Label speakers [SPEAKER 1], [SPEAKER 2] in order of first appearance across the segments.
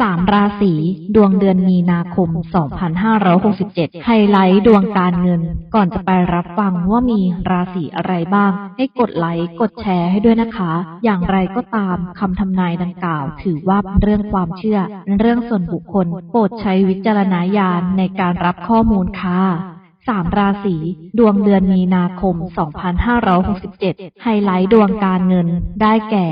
[SPEAKER 1] สามราศีดวงเดือนมีนาคม 2567 ไฮไลท์ดวงการเงิน ก่อนจะไปรับฟังว่ามีราศีอะไรบ้าง ให้กดไลค์กดแชร์ให้ด้วยนะคะ อย่างไรก็ตามคำทำนายดังกล่าว ถือว่าเป็นเรื่องความเชื่อเป็นเรื่องส่วนบุคคล โปรดใช้วิจารณญาณในการรับข้อมูลค่ะสามราศีดวงเดือนมีนาคม 2567 ไฮไลท์ดวงการเงิน ได้แก่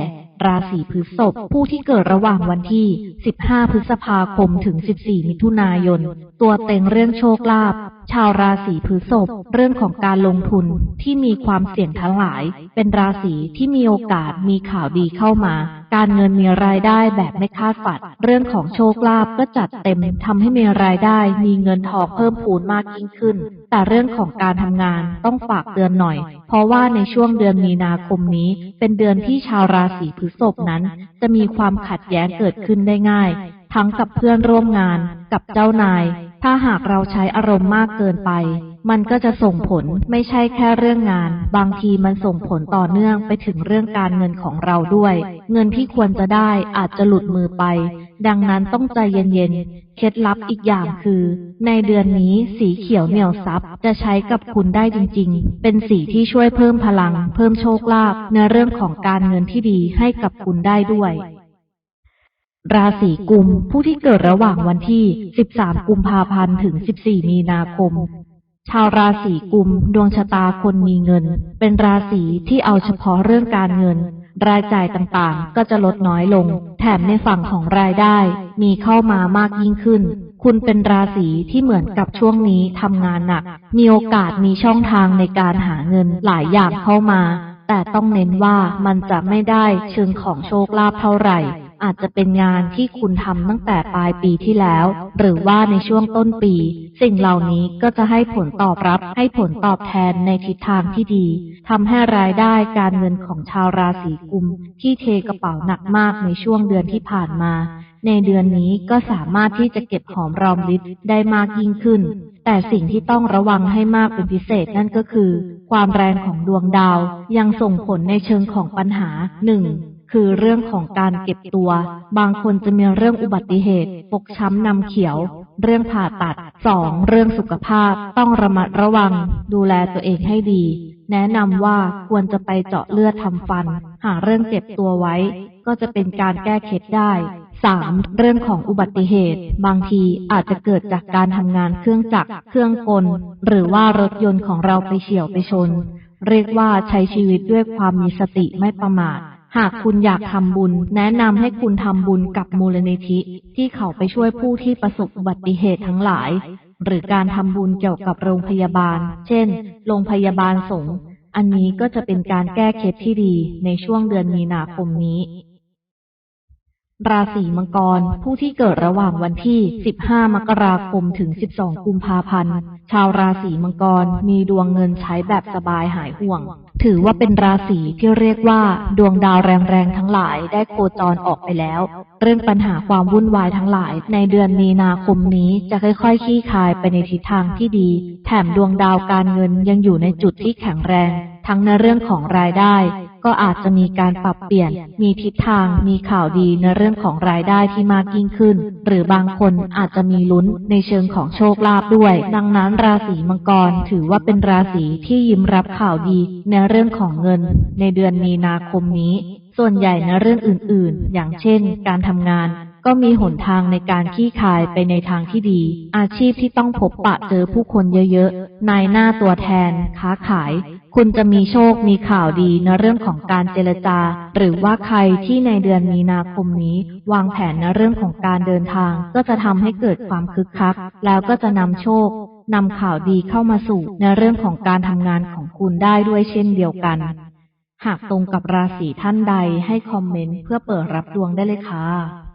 [SPEAKER 1] ราศีพฤษภผู้ที่เกิดระหว่างวันที่ 15 พฤษภาคมถึง 14 มิถุนายน ตัวเต็งเรื่องโชคลาภชาวราศีพฤษภเรื่องของการลงทุนที่มีความเสี่ยงทั้งหลาย เป็นราศีที่มีโอกาสมีข่าวดีเข้ามา การเงินมีรายได้แบบไม่คาดฝัน เรื่องของโชคลาภก็จัดเต็มทำให้มีรายได้ มีเงินทองเพิ่มพูนมากยิ่งขึ้น แต่เรื่องของการทำงานต้องฝากเตือนหน่อย เพราะว่าในช่วงเดือนมีนาคมนี้ เป็นเดือนที่ชาวราศีพฤษภนั้น จะมีความขัดแย้งเกิดขึ้นได้ง่าย ทั้งกับเพื่อนร่วมงาน กับเจ้านาย ถ้าหากเราใช้อารมณ์มากเกินไป มันก็จะส่งผลไม่ใช่แค่เรื่องงาน บางทีมันส่งผลต่อเนื่องไปถึงเรื่องการเงินของเราด้วย เงินที่ควรจะได้อาจจะหลุดมือไป ดังนั้นต้องใจเย็นๆ เคล็ดลับอีกอย่างคือ ในเดือนนี้สีเขียวเหนี่ยวซับจะใช้กับคุณได้จริงๆ เป็นสีที่ช่วยเพิ่มพลัง เพิ่มโชคลาภในเรื่องของการเงินที่ดีให้กับคุณได้ด้วยราศีกุม ผู้ที่เกิดระหว่างวันที่ 13 กุมภาพันธ์ ถึง 14 มีนาคม ชาวราศีกุม ดวงชะตาคนมีเงิน เป็นราศีที่เอาเฉพาะเรื่องการเงิน รายจ่ายต่างๆ ก็จะลดน้อยลง แถมในฝั่งของรายได้ มีเข้ามามากยิ่งขึ้น คุณเป็นราศีที่เหมือนกับช่วงนี้ทำงานหนัก มีโอกาสมีช่องทางในการหาเงินหลายอย่างเข้ามา แต่ต้องเน้นว่ามันจะไม่ได้เชิงของโชคลาภเท่าไหร่ อาจจะเป็นงานที่คุณทำตั้งแต่ปลายปีที่แล้ว หรือว่าในช่วงต้นปี สิ่งเหล่านี้ก็จะให้ผลตอบรับให้ผลตอบแทนในทิศทางที่ดีทำให้รายได้การเงินของชาวราศีกุม ที่เทกระเป๋าหนักมากในช่วงเดือนที่ผ่านมา ในเดือนนี้ก็สามารถที่จะเก็บหอมรอมริบได้มากยิ่งขึ้น แต่สิ่งที่ต้องระวังให้มากเป็นพิเศษนั่นก็คือ ความแรงของดวงดาวยังส่งผลในเชิงของปัญหาหนึ่ง คือเรื่องของการเก็บตัว บางคนจะมีเรื่องอุบัติเหตุฟกช้ำนำเขียว เรื่องผ่าตัดสองเรื่องสุขภาพ ต้องระมัดระวัง ดูแลตัวเองให้ดี แนะนำว่าควรจะไปเจาะเลือดทำฟัน หาเรื่องเก็บตัวไว้ ก็จะเป็นการแก้เคล็ดได้สามเรื่องของอุบัติเหตุ บางทีอาจจะเกิดจากการทำงานเครื่องจักร เครื่องกล หรือว่ารถยนต์ของเราไปเฉี่ยวไปชน เรียกว่าใช้ชีวิตด้วยความมีสติไม่ประมาท หากคุณอยากทำบุญ แนะนำให้คุณทำบุญกับมูลนิธิ ที่เขาไปช่วยผู้ที่ประสบอุบัติเหตุทั้งหลาย หรือการทำบุญเกี่ยวกับโรงพยาบาล เช่น โรงพยาบาลสงฆ์อันนี้ก็จะเป็นการแก้เคล็ดที่ดีในช่วงเดือนมีนาคมนี้ ราศีมังกร ผู้ที่เกิดระหว่างวันที่ 15 มกราคม ถึง 12 กุมภาพันธ์ ชาวราศีมังกร มีดวงเงินใช้แบบสบายหายห่วง ถือว่าเป็นราศีที่เรียกว่า ดวงดาวแรงๆทั้งหลายได้โคจรออกไปแล้ว เรื่องปัญหาความวุ่นวายทั้งหลาย ในเดือนมีนาคมนี้จะค่อยๆคลี่คลายไปในทิศทางที่ดี แถมดวงดาวการเงินยังอยู่ในจุดที่แข็งแรง ทั้งในเรื่องของรายได้ ก็อาจจะมีการปรับเปลี่ยน มีทิศทาง มีข่าวดีในเรื่องของรายได้ที่มากยิ่งขึ้น หรือบางคนอาจจะมีลุ้นในเชิงของโชคลาภด้วย ดังนั้นราศีมังกรถือว่าเป็นราศีที่ยิ้มรับข่าวดีในเรื่องของเงิน ในเดือนมีนาคมนี้ ส่วนใหญ่ในเรื่องอื่น ๆ อย่างเช่น การทำงานก็มีหนทางในการขี้คายไปในทางที่ดี อาชีพที่ต้องพบปะเจอผู้คนเยอะๆ นายหน้าตัวแทน ค้าขาย คุณจะมีโชคมีข่าวดีในเรื่องของการเจรจา หรือว่าใครที่ในเดือนมีนาคมนี้ วางแผนในเรื่องของการเดินทาง ก็จะทำให้เกิดความคึกคัก แล้วก็จะนำโชคนำข่าวดีเข้ามาสู่ในเรื่องของการทำงานของคุณได้ด้วยเช่นเดียวกัน หากตรงกับราศีท่านใดให้คอมเมนต์เพื่อเปิดรับดวงได้เลยค่ะ